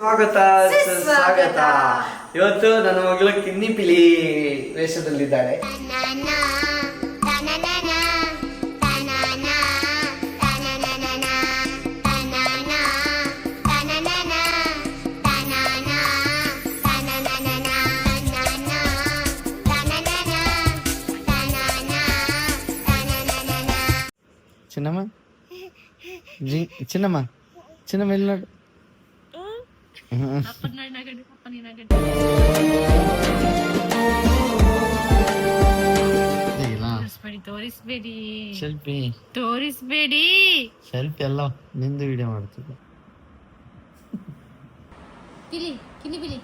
ಸ್ವಾಗತ ಸ್ವಾಗತ ಇವತ್ತು ನನ್ನ ಮಗಳು ಕಿನ್ನಿ ಪಿಲಿ ವೇಷದಲ್ಲಿದ್ದಾಳೆ ಚಿನ್ನಮ್ಮ? ಜಿ ಚಿನ್ನಮ್ಮ ಚಿನ್ನಮ್ಮ ಎಲ್ಲಿ ನೋಡು. ಹ್ಮ್. ಹೇಗಿಲ್ಲ? ತೋರಿಸ್ಬೇಡಿ. ತೋರಿಸ್ಬೇಡಿ ಸೆಲ್ಫಿ. ತೋರಿಸ್ಬೇಡಿ. ಸೆಲ್ಫಿ ಎಲ್ಲ ನಿಂದು ವಿಡಿಯೋ ಮಾಡ್ತಿದ್ದೆ. ಪಿಲಿ ಕಿನ್ನಿ ಬಿಲಿ.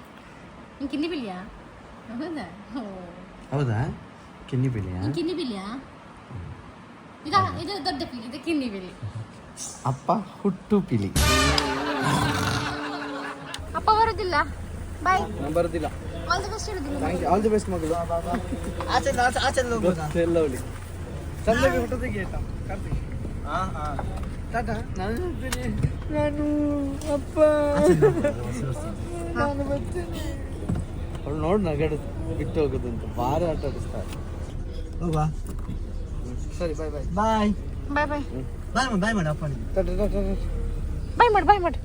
ನಿನ್ ಕಿನ್ನಿ ಬಿಲಿಯಾ? ಹೌದಾ. ಹೌದಾ? ಕಿನ್ನಿ ಬಿಳಿಯ ಕಿನ್ನಿ ಬಿಲಿಯಾ? ಇದು ಇದು ದೊಡ್ಡ ಪಿಲಿ ಇದು ಕಿನ್ನಿ ಬಿಲಿ. ಅಪ್ಪ ಹುಟ್ಟು ಪಿಲಿ. ಅಪ್ಪ ಬರೋದಿಲ್ಲ. ಬಾಯ್ ಬರೋದಿಲ್ಲ. ಆಲ್ ದಿ ಬೆಸ್ಟ್ ಇರೋದಿಲ್ಲ. ಆಲ್ ದಿ ಬೆಸ್ಟ್ ಮಗಳು. ಎಲ್ಲ ಅವಳಿ ಚಂದಗೆ ತೆಗಿ ಆಯ್ತಾ? ಕಾರ್ತಿಕ್? ಟಾಟಾ ನಾನು ಹೋಗ್ತೀನಿ. ನಾನು ಅಪ್ಪ. ನಾನು ಬರ್ತೀನಿ. ಅವಳು ನೋಡ್ ನಗಡ ಬಿಟ್ಟು ಹೋಗೋದಂತ ಭಾರಿ ಆಟ ಆಡಿಸ್ತಾರೆ ಹೋಗ್ವಾ. ಸರಿ ಬಾಯ್ ಬಾಯ್ ಬಾಯ್ ಬಾಯ್ ಬಾಯ್ ಬಾಯ್ ಬಾಯ್ ಮಾಡಿ ಅಪ್ಪ ಬಾಯ್ ಮಾಡಿ ಬಾಯ್ ಮಾಡು.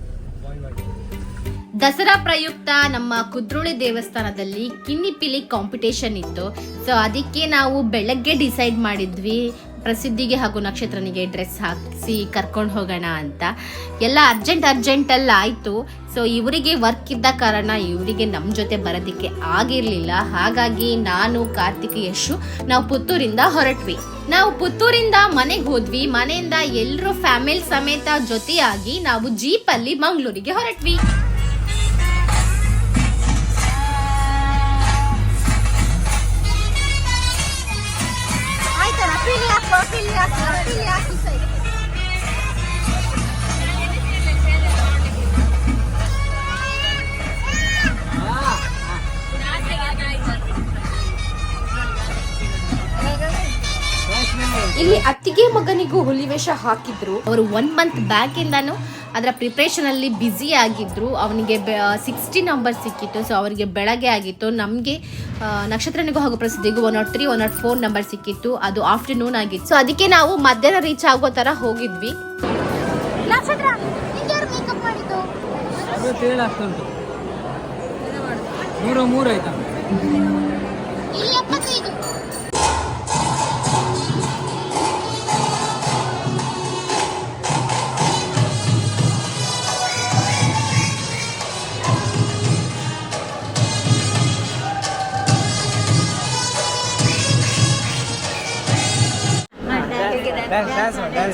ದಸರಾ ಪ್ರಯುಕ್ತ ನಮ್ಮ ಕುದ್ರೋಳಿ ದೇವಸ್ಥಾನದಲ್ಲಿ ಕಿನ್ನಿಪಿಲಿ ಕಾಂಪಿಟೇಷನ್ ಇತ್ತು. ಸೊ ಅದಕ್ಕೆ ನಾವು ಬೆಳಗ್ಗೆ ಡಿಸೈಡ್ ಮಾಡಿದ್ವಿ, ಪ್ರಸಿದ್ಧಿಗೆ ಹಾಗೂ ನಕ್ಷತ್ರನಿಗೆ ಡ್ರೆಸ್ ಹಾಕಿಸಿ ಕರ್ಕೊಂಡು ಹೋಗೋಣ ಅಂತ. ಎಲ್ಲ ಅರ್ಜೆಂಟ್ ಅರ್ಜೆಂಟಲ್ಲಿ ಆಯಿತು. ಸೊ ಇವರಿಗೆ ವರ್ಕ್ ಇದ್ದ ಕಾರಣ ಇವರಿಗೆ ನಮ್ಮ ಜೊತೆ ಬರೋದಕ್ಕೆ ಆಗಿರಲಿಲ್ಲ. ಹಾಗಾಗಿ ನಾನು, ಕಾರ್ತಿಕ್, ಯಶು, ನಾವು ಪುತ್ತೂರಿಂದ ಹೊರಟ್ವಿ. ನಾವು ಪುತ್ತೂರಿಂದ ಮನೆಗೆ ಹೋದ್ವಿ. ಮನೆಯಿಂದ ಎಲ್ಲರೂ ಫ್ಯಾಮಿಲಿ ಸಮೇತ ಜೊತೆಯಾಗಿ ನಾವು ಜೀಪಲ್ಲಿ ಮಂಗಳೂರಿಗೆ ಹೊರಟ್ವಿ. 对呀 ಇಲ್ಲಿ ಅತ್ತಿಗೆ ಮಗನಿಗೂ ಹುಲಿವೇಷ ಹಾಕಿದ್ರು. ಅವರು ಒನ್ ಮಂತ್ ಬ್ಯಾಕ್ ಇಂದಾನು ಅದರ ಪ್ರಿಪ್ರೇಷನ್ ಅಲ್ಲಿ ಬ್ಯುಸಿ ಆಗಿದ್ರು. ಅವನಿಗೆ ಸಿಕ್ಸ್ಟಿ ನಂಬರ್ ಸಿಕ್ಕಿತ್ತು. ಸೊ ಅವರಿಗೆ ಬೆಳಗ್ಗೆ ಆಗಿತ್ತು. ನಮಗೆ ನಕ್ಷತ್ರನಿಗೂ ಹಾಗೂ ಪ್ರಸಿದ್ಧಿಗೂ one nought three one nought four number ಸಿಕ್ಕಿತ್ತು. ಅದು ಆಫ್ಟರ್ನೂನ್ ಆಗಿತ್ತು. ಸೊ ಅದಕ್ಕೆ ನಾವು ಮಧ್ಯಾಹ್ನ ರೀಚ್ ಆಗೋ ತರ ಹೋಗಿದ್ವಿ. ನೂರ ಮೂರು ಆಯ್ತಾ?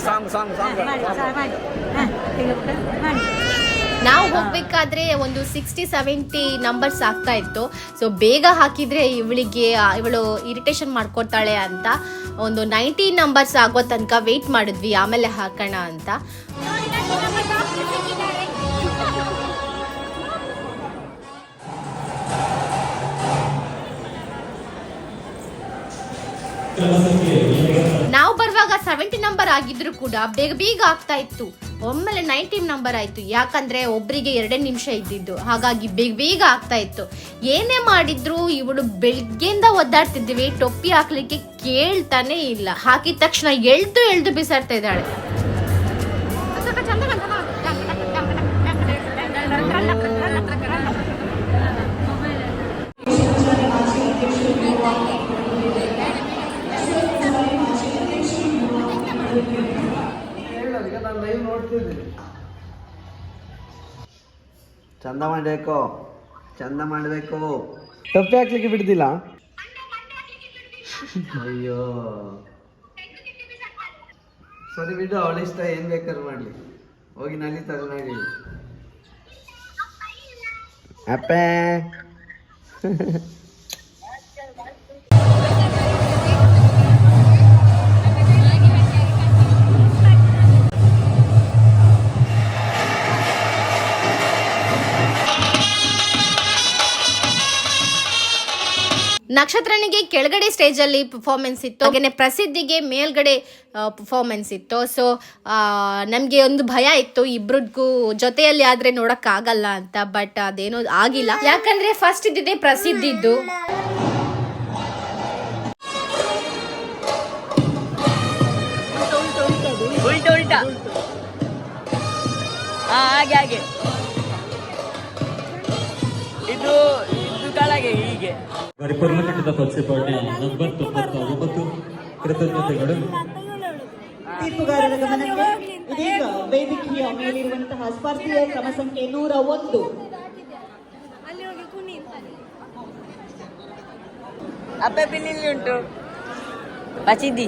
ಸಾಂಗ್ ಸಾಂಗ್ ಸಾಂಗ್ ನಾವು ಹೋಗ್ಬೇಕಾದ್ರೆ ಒಂದು ಸಿಕ್ಸ್ಟಿ ಸೆವೆಂಟಿ ನಂಬರ್ಸ್ ಆಗ್ತಾ ಇತ್ತು. ಸೊ ಬೇಗ ಹಾಕಿದ್ರೆ ಇವಳಿಗೆ ಇವಳು ಇರಿಟೇಷನ್ ಮಾಡ್ಕೊತಾಳೆ ಅಂತ ಒಂದು ನೈಂಟಿ ನಂಬರ್ಸ್ ಆಗೋ ತನಕ ವೆಯ್ಟ್ ಮಾಡಿದ್ವಿ ಆಮೇಲೆ ಹಾಕೋಣ ಅಂತ. ನಾವು ಬರುವಾಗ ಸೆವೆಂಟಿ ನಂಬರ್ ಆಗಿದ್ರು ಕೂಡ ಬೇಗ ಬೇಗ ಆಗ್ತಾ ಇತ್ತು. ಒಮ್ಮೆಲೆ ನೈನ್ಟೀನ್ ನಂಬರ್ ಆಯ್ತು. ಯಾಕಂದ್ರೆ ಒಬ್ಬರಿಗೆ ಎರಡೇ ನಿಮಿಷ ಇದ್ದಿದ್ದು. ಹಾಗಾಗಿ ಬೇಗ ಬೇಗ ಆಗ್ತಾ ಇತ್ತು. ಏನೇ ಮಾಡಿದ್ರು ಇವಳು ಬೆಳಗ್ಗೆಯಿಂದ ಒದ್ದಾಡ್ತಿದ್ದೀವಿ ಟೊಪ್ಪಿ ಹಾಕ್ಲಿಕ್ಕೆ ಕೇಳ್ತಾನೆ ಇಲ್ಲ. ಹಾಕಿದ ತಕ್ಷಣ ಎಳ್ದು ಎಳ್ದು ಬಿಸಾಡ್ತಾ ಇದ್ದಾಳೆ. ಚಂದ ಮಾಡಬೇಕು. ಚಂದ ಮಾಡಬೇಕು. ತಪ್ಪೆ ಹಾಕ್ಲಿಕ್ಕೆ ಬಿಡುದಿಲ್ಲ. ಅಯ್ಯೋ. ಸರಿ ಬಿಡು ಅವಳ ಇಷ್ಟ ಏನ್ ಬೇಕಾದ್ರು ಮಾಡ್ಲಿ. ಹೋಗಿ ನಲ್ಲಿ ತಗೊಂಡಿ ಅಪ್ಪೆ. ನಕ್ಷತ್ರನಿಗೆ ಕೆಳಗಡೆ ಸ್ಟೇಜ್ ಅಲ್ಲಿ ಪರ್ಫಾರ್ಮೆನ್ಸ್ ಇತ್ತು. ಹಾಗೇನೆ ಪ್ರಸಿದ್ಧಿಗೆ ಮೇಲ್ಗಡೆ ಪರ್ಫಾರ್ಮೆನ್ಸ್ ಇತ್ತು. ಸೊ ನಮಗೆ ಒಂದು ಭಯ ಇತ್ತು ಇಬ್ರದ್ಗೂ ಜೊತೆಯಲ್ಲಿ ಆದ್ರೆ ನೋಡಕ್ ಆಗಲ್ಲ ಅಂತ ಬಟ್ ಅದೇನೋ ಆಗಿಲ್ಲ. ಯಾಕಂದ್ರೆ ಫಸ್ಟ್ ಇದ್ದಿದ್ದೆ ಪ್ರಸಿದ್ಧಿದ್ದು ಹಾಗೆ ಹಾಗೆ. ಇದು ಇದು ಕೆಳಗೆ ಹೀಗೆ. ಪರಿಪೂರ್ಣ ಕಟ್ಟದ ನಂಬರ್ ತೊಂಬತ್ತ ಒಂಬತ್ತು ಕೃತಜ್ಞತೆಗಳು. ತೀರ್ಪುಗಾರರ ಗಮನಕ್ಕೆ ಇದೀಗ ವೇದಿಕೆಯ ಮೇಲಿರುವಂತಹ ಸ್ಪರ್ಧೆಯ ಕ್ರಮ ಸಂಖ್ಯೆ ನೂರ ಒಂದು. ಅಪ್ಪ ಬಿಲ್ಲಿ ಉಂಟು. ಬಚಿದಿ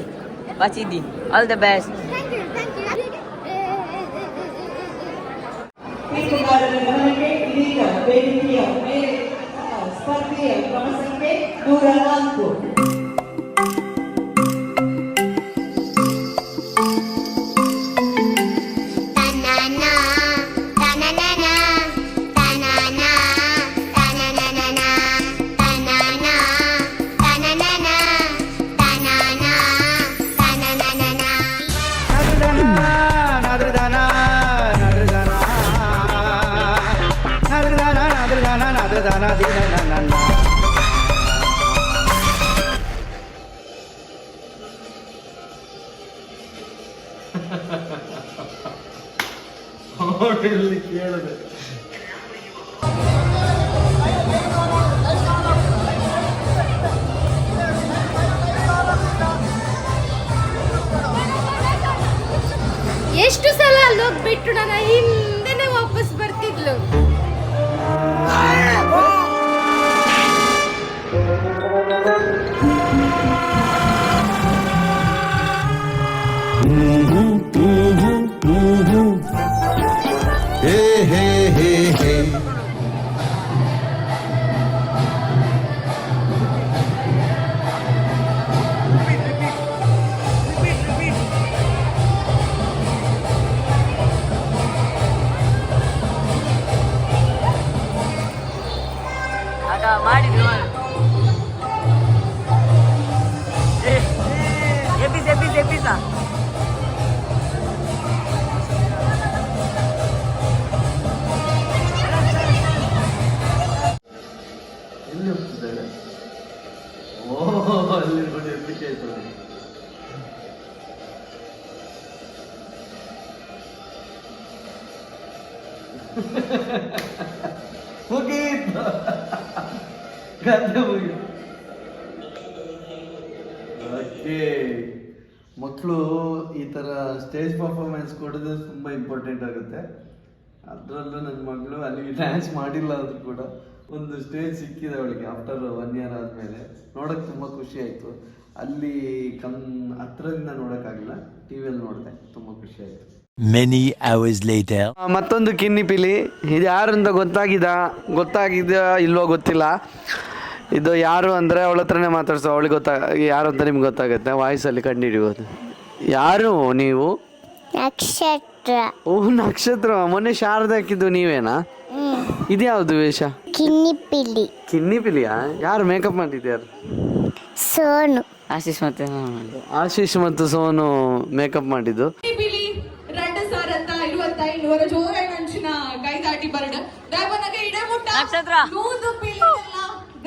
ಬಚಿದಿ ಆಲ್ ದ ಬೆಸ್ಟ್ ತೀರ್ಪುಗಾರರ ಗಮನಕ್ಕೆ ಇದೀಗ ವೇದಿಕೆಯ ಮೇಲಿರುವಂತಹ ಸ್ಪರ್ಧೆಯ ಕ್ರಮ ಸಂಖ್ಯೆ ನೂರ ನಾಲ್ಕು ಹಾಡಲ್ಲಿ ಕೇಳಿದೆ ಅಲ್ಲಿ ನೋಡಿ ಹೆದರಿಕೆ ಆಯ್ತು ಗದ್ದೆ ಓಕೆ ಮಕ್ಕಳು ಈ ಥರ ಸ್ಟೇಜ್ ಪರ್ಫಾರ್ಮೆನ್ಸ್ ಕೊಡೋದು ತುಂಬ ಇಂಪಾರ್ಟೆಂಟ್ ಆಗುತ್ತೆ. ಅದರಲ್ಲೂ ನನ್ನ ಮಗಳು ಅಲ್ಲಿ ಡ್ಯಾನ್ಸ್ ಮಾಡಿಲ್ಲ ಆದರೂ ಕೂಡ ಒಂದು ಸ್ಟೇಜ್ ಸಿಕ್ಕಿದೆ ಅವಳಿಗೆ ಆಫ್ಟರ್ ಒನ್ ಇಯರ್ ಆದಮೇಲೆ. ನೋಡೋಕೆ ತುಂಬ ಖುಷಿ ಆಯ್ತು. ಅಲ್ಲಿ ಕಮ್ ಹತ್ರದಿಂದ ನೋಡೋಕ್ಕಾಗಿಲ್ಲ ಟಿ ವಿಯಲ್ಲಿ ನೋಡಿದೆ. ತುಂಬ ಖುಷಿ ಆಯ್ತು. ಮೆನಿ ಅವರ್ಸ್ ಲೇಟರ್ ಮತ್ತೊಂದು ಕಿನ್ನಿ ಪಿಲಿ. ಇದು ಯಾರು ಅಂತ ಗೊತ್ತಾಗಿದ? ಗೊತ್ತಾಗಿದ ಇಲ್ವೋ ಗೊತ್ತಿಲ್ಲ. ಇದು ಯಾರು ಅಂದರೆ ಅವಳ ಹತ್ರನೇ ಮಾತಾಡ್ಸೋ. ಅವಳಿಗೆ ಗೊತ್ತಾ ಯಾರು ಅಂತ ನಿಮ್ಗೆ ಗೊತ್ತಾಗುತ್ತೆ. ವಾಯ್ಸಲ್ಲಿ ಕಂಡುಹಿಡಿಬೋದು ಯಾರು ನೀವು? ನಕ್ಷತ್ರ. ಓ ನಕ್ಷತ್ರ. ಮೊನ್ನೆ ಶಾರದಾ ಹಾಕಿದ್ದು ನೀವೇನಾ? ಇದ್ಯಾವುದು ವೇಷ? ಕಿನ್ನಿಪಿಲಿ. ಕಿನ್ನಿ ಪಿಲಿಯಾ ಯಾರು ಮೇಕಪ್ ಮಾಡಿದ್ಯಾರು ಸೋನು. ಆಶೀಶ್ ಮತ್ತೆ ಆಶೀಶ್ ಮತ್ತು ಸೋನು ಮೇಕಪ್ ಮಾಡಿದ್ದು. ಜೋರ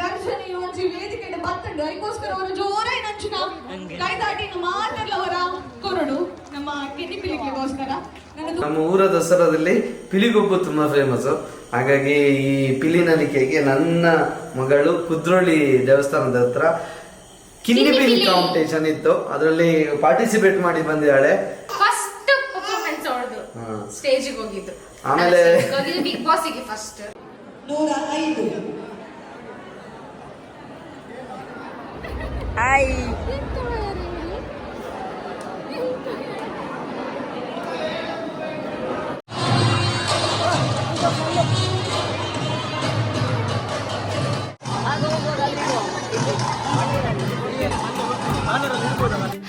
ಘರ್ಷಣೆ ಒಂಜಿ ವೇದಿಕೆ ಬತ್ತಂಡು ಅದಕ್ಕೋಸ್ಕರ ಅವರು ಜೋರಾಗಿ ನಂಚಿನ ಕೈದಾಟಿ ಮಾತೆಲ್ಲವರ ಕೊರಡು. ನಮ್ಮ ಕಿನ್ನಿ ಪಿಲಿಗೆಗೋಸ್ಕರ ನಮ್ಮ ಊರ ದಸರಾದಲ್ಲಿ ಪಿಲಿಗೊಬ್ಬು ತುಂಬಾ ಫೇಮಸ್ ಹಾಗಾಗಿ ಈ ಪಿಲಿನಲಿಕೆಗೆ ನನ್ನ ಮಗಳು ಕುದ್ರೋಳಿ ದೇವಸ್ಥಾನದ ಹತ್ರ ಕಿನ್ನಿ ಪಿಲಿ ಕಾಂಪಿಟೇಷನ್ ಇತ್ತು. ಅದರಲ್ಲಿ ಪಾರ್ಟಿಸಿಪೇಟ್ ಮಾಡಿ ಬಂದಿದ್ದಾಳೆ. ಫಸ್ಟ್ ಪರ್ಫಾರ್ಮೆನ್ಸ್ ಅವಳದು. ಸ್ಟೇಜಿಗೆ ಹೋಗಿದ್ದು. ಆಮೇಲೆ ಬಿಗ್ ಬಾಸಿಗೆ ಫಸ್ಟ್ ನೂರ ಐದು. ಹಾಯ್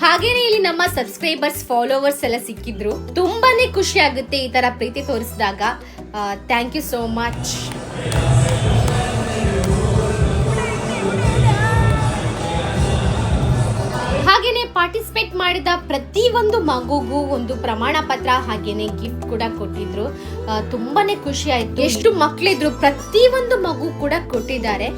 ಹಾಗೇನೆ ಇಲ್ಲಿ ನಮ್ಮ ಸಬ್ಸ್ಕ್ರೈಬರ್ಸ್ ಫಾಲೋವರ್ಸ್ ಎಲ್ಲ ಸಿಕ್ಕಿದ್ರು. ತುಂಬಾನೇ ಖುಷಿ ಆಗುತ್ತೆ ಈ ತರ ಪ್ರೀತಿ ತೋರಿಸಿದಾಗ. Thank you so much participate ಮಾಡಿದ ಪ್ರತಿ ಒಂದು ಮಗುಗೂ ಒಂದು ಪ್ರಮಾಣ ಪತ್ರ ಹಾಗೇನೆ ಗಿಫ್ಟ್ ಕೂಡ ಕೊಟ್ಟಿದ್ರು. ತುಂಬಾನೇ ಖುಷಿ ಆಯ್ತು. ಎಷ್ಟು ಮಕ್ಕಳಿದ್ರು ಪ್ರತಿ ಒಂದು ಮಗು ಕೂಡ ಕೊಟ್ಟಿದ್ದಾರೆ.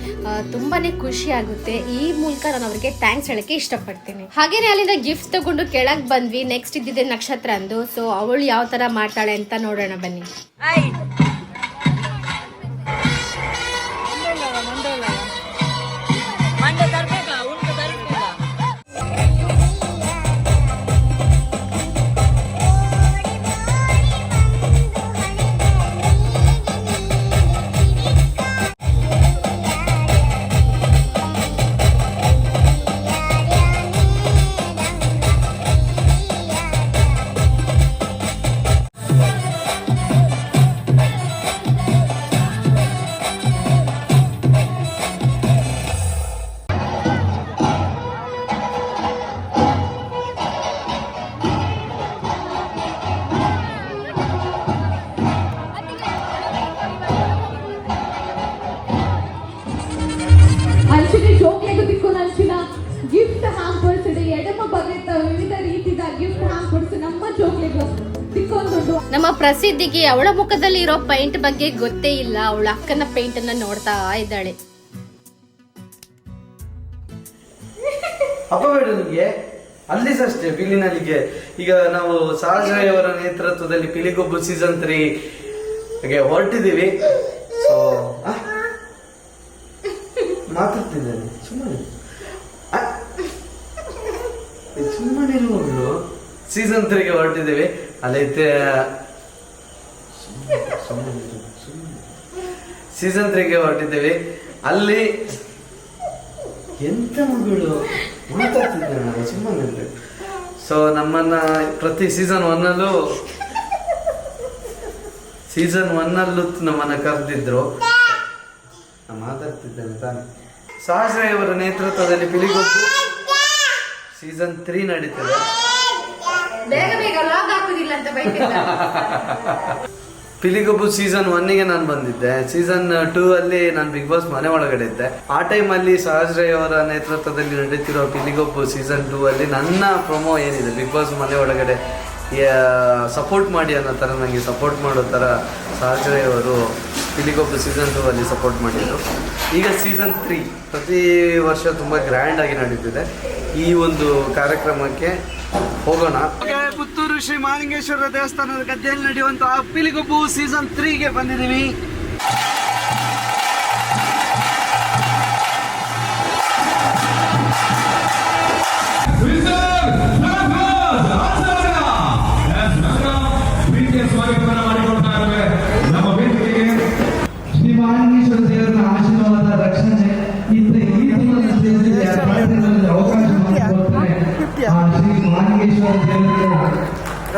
ತುಂಬಾನೇ ಖುಷಿ ಆಗುತ್ತೆ. ಈ ಮೂಲಕ ನಾನು ಅವರಿಗೆ ಥ್ಯಾಂಕ್ಸ್ ಹೇಳಕ್ಕೆ ಇಷ್ಟಪಡ್ತೀನಿ. ಹಾಗೇನೆ ಅಲ್ಲಿಂದ ಗಿಫ್ಟ್ ತಗೊಂಡು ಕೆಳಗ್ ಬಂದ್ವಿ. ನೆಕ್ಸ್ಟ್ ಇದ್ದಿದೆ ನಕ್ಷತ್ರ ಅಂದು. ಸೊ ಅವಳು ಯಾವ ತರ ಮಾಡ್ತಾಳೆ ಅಂತ ನೋಡೋಣ ಬನ್ನಿ. ಪ್ರಸಿದ್ಧಿಗೆ ಅವಳ ಮುಖದಲ್ಲಿ ಇರೋ ಪೈಂಟ್ ಬಗ್ಗೆ ಗೊತ್ತೇ ಇಲ್ಲ. ಅವಳ ಅಕ್ಕನ ಪೈಂಟ್ ಅನ್ನ ನೋಡ್ತಾ ಇದ್ದಾಳೆ. ನಿಮಗೆ. ಅಲ್ಲಿ ಅಷ್ಟೇ ಪಿಲಿನಲ್ಲಿಗೆ. ಈಗ ನಾವು ಸಾಜಯವರ ನೇತೃತ್ವದಲ್ಲಿ ಪಿಲಿಗೊಬ್ಬು ಸೀಸನ್ ತ್ರೀ ಗೆ ಹೊರಟಿದ್ದೀವಿ. ಸೊ ಮಾತಾಡ್ತಿದ್ದೇನೆ. ಸುಮ್ಮನೆ. ಸುಮ್ಮನೆ ಸೀಸನ್ ತ್ರೀಗೆ ಹೊರಟಿದ್ದೀವಿ. ಅಲ್ಲೈತೆ ಸೀಸನ್ ತ್ರೀಗೆ ಹೊರಟಿದ್ದೇವೆ. ಅಲ್ಲಿ ಎಂತ ಮಗಳು? ಸುಮ್ಮನೆ ಸೊ ನಮ್ಮನ್ನ ಪ್ರತಿ ಸೀಸನ್ ಒನ್ನಲ್ಲೂ ಸೀಸನ್ ಒನ್ನಲ್ಲೂ ನಮ್ಮನ್ನ ಕರೆದಿದ್ರು. ಮಾತಾಡ್ತಿದ್ದೇನೆ ತಾನೆ. ಸಹಸ್ರಾಯ್ ಅವರ ನೇತೃತ್ವದಲ್ಲಿ ಪಿಲಿಗೊಬ್ಬು ಸೀಸನ್ ತ್ರೀ ನಡೀತದೆ. ಬೇಗ ಬೇಗ ಲಾಗ್ ಹಾಕುದಿಲ್ಲ ಅಂತ ಪಿಲಿಗೊಬ್ಬು ಸೀಸನ್ ಒನ್ನಿಗೆ ನಾನು ಬಂದಿದ್ದೆ. ಸೀಸನ್ ಟೂ ಅಲ್ಲಿ ನಾನು ಬಿಗ್ ಬಾಸ್ ಮನೆ ಒಳಗಡೆ ಇದ್ದೆ. ಆ ಟೈಮ್ ಅಲ್ಲಿ ರೈ ಅವರ ನೇತೃತ್ವದಲ್ಲಿ ನಡೀತಿರೋ ಪಿಲಿಗೊಬ್ಬು ಸೀಸನ್ ಟೂ ಅಲ್ಲಿ ನನ್ನ ಪ್ರೊಮೋ ಏನಿದೆ? ಬಿಗ್ ಬಾಸ್ ಮನೆ ಒಳಗಡೆ ಸಪೋರ್ಟ್ ಮಾಡಿ ಅನ್ನೋ ಥರ ನನಗೆ ಸಪೋರ್ಟ್ ಮಾಡೋ ಥರ ಸಹಸ್ರಯ್ ಅವರು ಪಿಲಿಗೊಬ್ಬು ಸೀಸನ್ ಟೂ ಅಲ್ಲಿ ಸಪೋರ್ಟ್ ಮಾಡಿದ್ರು. ಈಗ ಸೀಸನ್ ತ್ರೀ ಪ್ರತಿ ವರ್ಷ ತುಂಬ ಗ್ರ್ಯಾಂಡಾಗಿ ನಡೀತಿದೆ. ಈ ಒಂದು ಕಾರ್ಯಕ್ರಮಕ್ಕೆ ಹೋಗೋಣ. ಪುತ್ತೂರು ಶ್ರೀ ಮಾಲಿಂಗೇಶ್ವರ ದೇವಸ್ಥಾನದ ಗದ್ದೆಯಲ್ಲಿ ನಡೆಯುವಂತಹ ಪಿಲಿಗುಬ್ಬು ಸೀಸನ್ ತ್ರೀಗೆ ಬಂದಿದ್ದೀವಿ.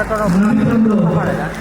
当然，我们用一不怕人。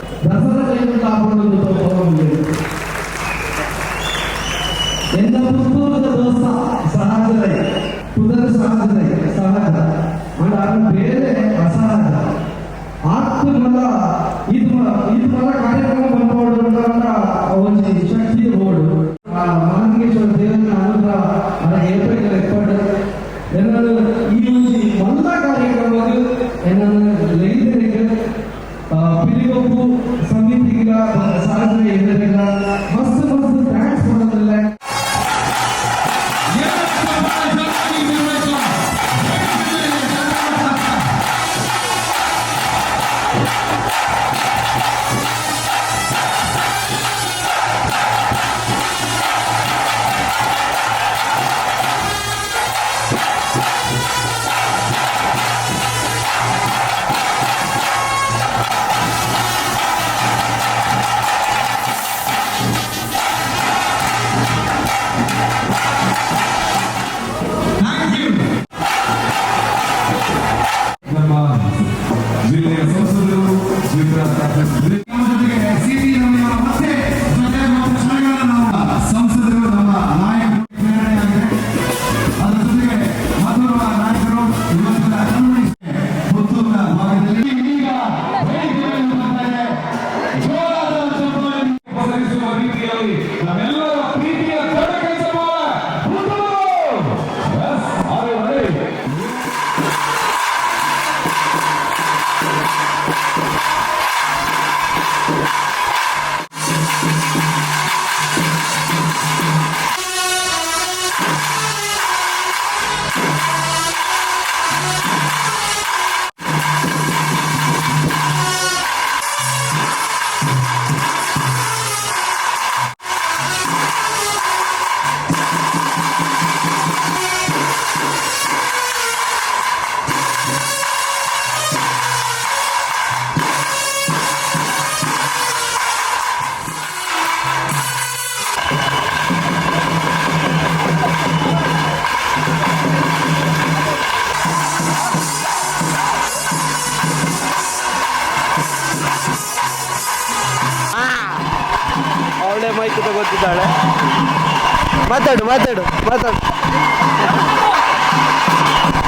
ಮಾತಾಡು ಮಾತಾಡು ಮಾತಾಡು.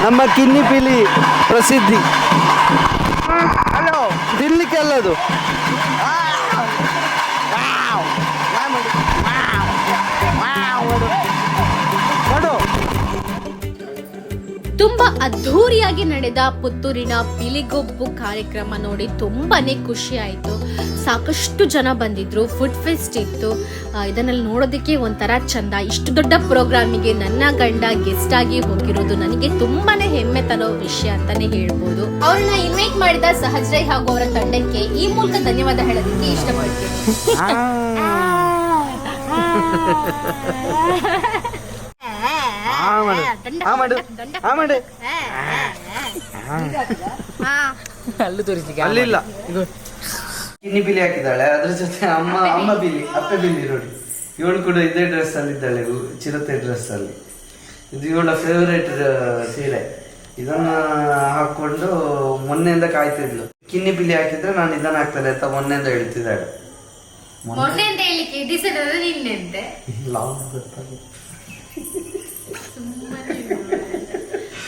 ನಮ್ಮ ಕಿನ್ನಿ ಪಿಲಿ ಪ್ರಸಿದ್ಧಿ. ಹಲೋ. ತಿನ್ಲಿಕ್ಕೆ ಅಲ್ಲದು. ಮಾಡು ತುಂಬಾ ಅದ್ಧೂರಿಯಾಗಿ ನಡೆದ ಪುತ್ತೂರಿನ ಪಿಲಿಗೊಬ್ಬು ಕಾರ್ಯಕ್ರಮ ನೋಡಿ ತುಂಬಾನೇ ಖುಷಿ ಆಯಿತು. ಸಾಕಷ್ಟು ಜನ ಬಂದಿದ್ರು ಫುಡ್ ಫೆಸ್ಟ್ ಇತ್ತು. ಇದನ್ನಲ್ಲಿ ನೋಡೋದಕ್ಕೆ ಒಂಥರ ಚಂದ. ಇಷ್ಟು ದೊಡ್ಡ ಪ್ರೋಗ್ರಾಮಿಗೆ ನನ್ನ ಗಂಡ ಗೆಸ್ಟ್ ಆಗಿ ಹೋಗಿರೋದು ನನಗೆ ತುಂಬಾನೇ ಹೆಮ್ಮೆ ತರೋ ವಿಷಯ ಅಂತಾನೆ ಹೇಳ್ಬೋದು. ಅವ್ರನ್ನ ಇನ್ವೈಟ್ ಮಾಡಿದ ಸಹಜ್ರೈ ಹಾಗೂ ಅವರ ತಂಡಕ್ಕೆ ಈ ಮೂಲಕ ಧನ್ಯವಾದ ಹೇಳೋದಕ್ಕೆ ಇಷ್ಟಪಡ್ತೀನಿ. ಆ ಮಾಡು. ಆ ಮಾಡು. ಆ. ಮಾಡು ಅಲ್ಲೂ ತೋರಿಸ್ಲಿಕ್ಕೆ ಅಲ್ಲಿಲ್ಲ. ಕಿನ್ನಿ ಬಿಲಿ ಹಾಕಿದ್ದಾಳೆ. ಅದ್ರ ಜೊತೆ ಅಮ್ಮ ಅಮ್ಮ ಬಿಲಿ ಅಪ್ಪೆ ಬಿಲಿ ನೋಡಿ. ಇವಳು ಕೂಡ ಇದೇ ಡ್ರೆಸ್ ಅಲ್ಲಿ ಇದ್ದಾಳೆ ಚಿರತೆ ಡ್ರೆಸ್ ಅಲ್ಲಿ. ಇದು ಇವಳ ಫೇವರೇಟ್ ಸೀರೆ. ಇದನ್ನ ಹಾಕೊಂಡು ಮೊನ್ನೆಯಿಂದ ಕಾಯ್ತಿದ್ಲು ಕಿನ್ನಿ ಬಿಲಿ ಹಾಕಿದ್ರೆ ನಾನು ಇದನ್ನ ಹಾಕ್ತಾರೆ ಅಂತ ಮೊನ್ನೆಯಿಂದ ಹೇಳ್ತಿದ್ದಾಳೆ. ಮೊನ್ನೆ ಅಂತ ಹೇಳಿಕ್ಕೆ ಡಿಸೈಡ್ ನಿನ್ನೆ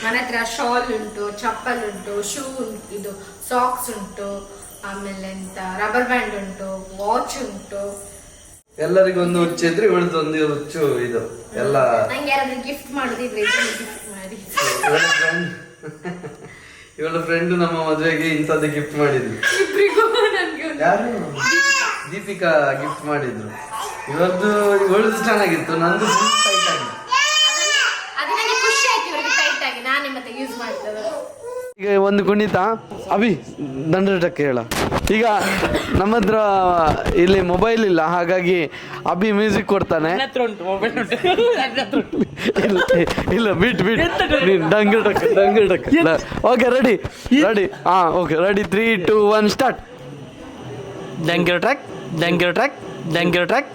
ನನ್ನ ಹತ್ರ ಶಾಲ್ ಉಂಟು ಚಪ್ಪಲ್ ಉಂಟು ಶೂ ಉಂಟು ಇದು ಸಾಕ್ಸ್ ಉಂಟು ಆಮೇಲೆ ಎಂತ ರಬ್ಬರ್ ಬ್ಯಾಂಡ್ ಉಂಟು ವಾಚ್ ಉಂಟು. ಎಲ್ಲರಿಗೂ ಒಂದು ಹುಚ್ಚು ಇದ್ರೆ ಇವಳದ್ದು ಒಂದು ಹುಚ್ಚು ಇದು ಎಲ್ಲ ನಂಗೆ ಯಾರಾದ್ರೂ ಗಿಫ್ಟ್ ಮಾಡಿದ್ರೆ ಗಿಫ್ಟ್ ಮಾಡಿ. ಇವಳ ಫ್ರೆಂಡ್ ಇವಳ ಫ್ರೆಂಡ್ ನಮ್ಮ ಮದುವೆಗೆ ಇಂಥದ್ದು ಗಿಫ್ಟ್ ಮಾಡಿದ್ವಿ ಇಬ್ರಿಗೂ ನನಗೆ ಒಂದು ಯಾರು? ದೀಪಿಕಾ ಗಿಫ್ಟ್ ಮಾಡಿದ್ರು. ಇವರದ್ದು ಇವಳದ್ದು ಚೆನ್ನಾಗಿತ್ತು ನಂದು ಆಗಿ ಅದು ನನಗೆ ಖುಷಿ ಆಯ್ತು ಇವರಿಗೆ ಟೈಟ್ ಆಗಿ ನಾನೇ ಮತ್ತೆ ಯೂಸ್ ಮಾಡ್ತೇವೆ ಈಗ ಒಂದು ಕುಣಿತ. ಅಭಿ ದಂಡಟಕ್ಕೆ ಹೇಳ. ಈಗ ನಮ್ಮ ಹತ್ರ ಇಲ್ಲಿ ಮೊಬೈಲ್ ಇಲ್ಲ ಹಾಗಾಗಿ ಅಭಿ ಮ್ಯೂಸಿಕ್ ಕೊಡ್ತಾನೆ. ಇಲ್ಲ ಇಲ್ಲ ಬಿಟ್ ಬಿಟ್. ನೀನ್ ಡಂಗಟಕ್ ಡಂಗಟಕ್ ಓಕೆ ರೆಡಿ ರೆಡಿ ಹಾ okay ready three two one start ಡಂಗಿರ track ಡಂಗಿರ ಟ್ರ್ಯಾಕ್ ಡಂಗಿರ ಟ್ರ್ಯಾಕ್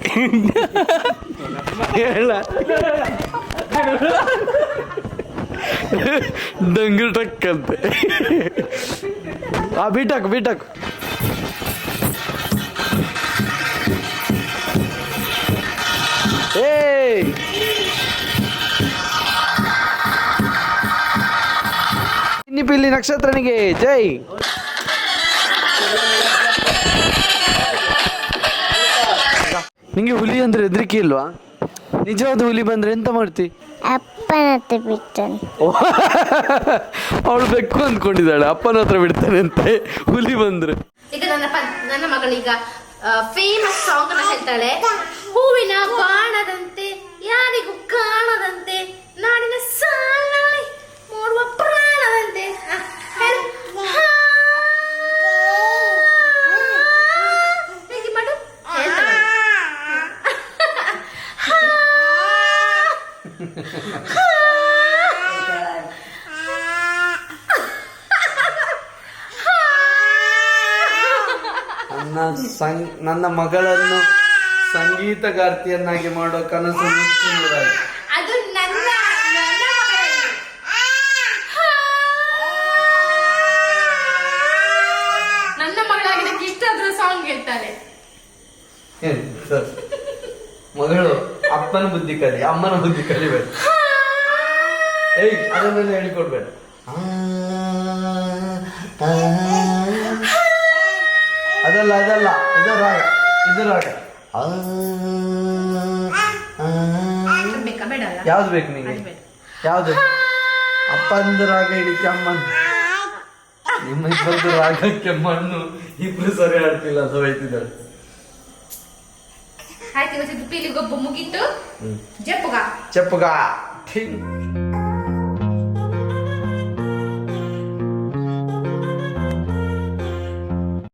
ಹೇಳ. ಡಂಗಟಕ್ ಅಂತೆ ಆ ಬಿಟಕ್ ಬಿಟಕ್ ಏ ಪಿಲ್ಲಿ ನಕ್ಷತ್ರನಿಗೆ ಜೈ ನಿಂಗೆ ಹುಲಿ ಅಂದ್ರೆ ಹೆದರಿಕೆ ಇಲ್ವಾ ನಿಜವಾದ ಹುಲಿ ಬಂದ್ರೆ ಎಂತ ಮಾಡ್ತಿ ಅಪ್ಪನ ಹತ್ರ ಬಿಡ್ತಾನೆ ಅವಳು ಬೆಕ್ಕು ಅಂದ್ಕೊಂಡಿದ್ದಾಳೆ ಅಪ್ಪನ ಹತ್ರ ಬಿಡ್ತಾನೆ ಅಂತ ಹುಲಿ ಬಂದ್ರೆ ಈಗ ನನ್ನ ಪ ನನ್ನ ಮಗಳೀಗ ಫೇಮಸ್ ಸಾಂಗ್ ಅನ್ನ ಹೇಳ್ತಾಳೆ ಹೂವಿನ ಬಾಣದಂತೆ ಯಾರಿಗೂ ಕಾಣದಂತೆ ನಾಡಿನ ಸಾಲಲ್ಲಿ ಮೂಡುವ ಪ್ರಾಣದಂತೆ ಆ, ಹೇಳು. ಹಾ. ಹೀಗೆ ಮಾಡು ಹೇಳ್ತಾಳೆ. ಹಾ. ನನ್ನ ಸಂಗ್ ನನ್ನ ಮಗಳನ್ನು ಸಂಗೀತಗಾರ್ತಿಯನ್ನಾಗಿ ಮಾಡೋ ಕನಸು ನೂರಾಯ್ತು. ಅದು ನನ್ನ ನನ್ನ ಮಗಳಲ್ಲಿ. ನನ್ನ ಮಗಳಾಗಿ ನನಗೆ ಇಷ್ಟ ಆದ್ರೂ ಸಾಂಗ್ ಹೇಳ್ತಾಳೆ ಏನ್ ಸರ್? ಮಗಳು ಅಪ್ಪನ ಬುದ್ಧಿ ಕಲಿ ಅಮ್ಮನ ಬುದ್ಧಿ ಕಲಿಬೇಡ ಏಯ್ ಅದನ್ನೆಲ್ಲ ಹೇಳಿಕೊಡ್ಬೇಡ ಅದಲ್ಲ ಅದಲ್ಲ ಇದು ರಾಗ ಇದು ರಾಗ. ಯಾವ್ದು ಬೇಕು ನಿಮಗೆ ಯಾವುದು? ಅಪ್ಪಂದು ರಾಗ ಹಿಡಿಕೆ ಅಮ್ಮಂದು ನಿಮ್ಮ ಇಬ್ಬರದ್ದು ರಾಗಕ್ಕೆ ಮಣ್ಣು ಇಬ್ರು ಸರಿ ಆಡ್ತಿಲ್ಲ ಅಂತ ಹೋಯ್ತಿದ್ದಾಳೆ ಆಯ್ತು ಇವತ್ತು ಪೀಲಿಗೊಬ್ಬ ಮುಗೀತು. ಜಪ್ಪುಗ. ಜಪ್ಪುಗ.